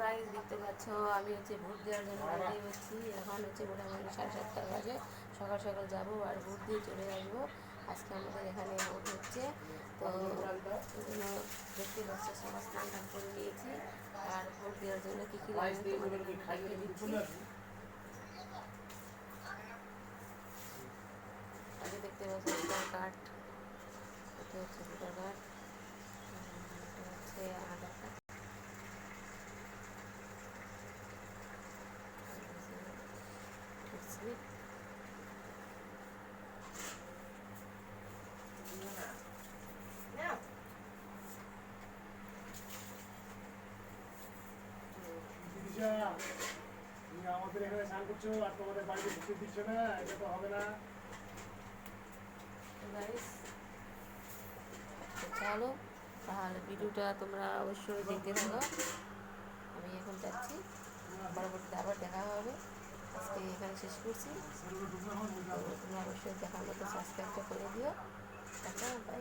Guys দেখতে পাচ্ছ, আমি হচ্ছে ভোট দেওয়ার জন্য রেডি হচ্ছি। এখন হচ্ছে মোটামুটি সাড়ে সাতটা বাজে। সকাল সকাল যাব আর ভোট দিয়ে চলে আসব। আজকে আমাদের এখানে ভোট হচ্ছে। তো দেখতে পাচ্ছ, সবার স্নান করে নিয়েছি আর ভোট দেওয়ার জন্য কী কী দেখতে পাচ্ছ, ভোটার কার্ড হচ্ছে ভোটার কার্ড এটা হচ্ছে আধার কার্ড তুমি আমাদের এখানে স্নান করছ আর তোমাদের বাড়িতে ঢুকতে দিচ্ছ না এটা তো হবে না চলো, তাহলে ভিডিওটা তোমরা অবশ্যই দেখতে থাকো। আমি এখন যাচ্ছি। পরবর্তীতে আবার আজকে এখানে শেষ করছি। তুমি অবশ্যই দেখার মতো সাবস্ক্রাইবটা করে দিও। Tata bye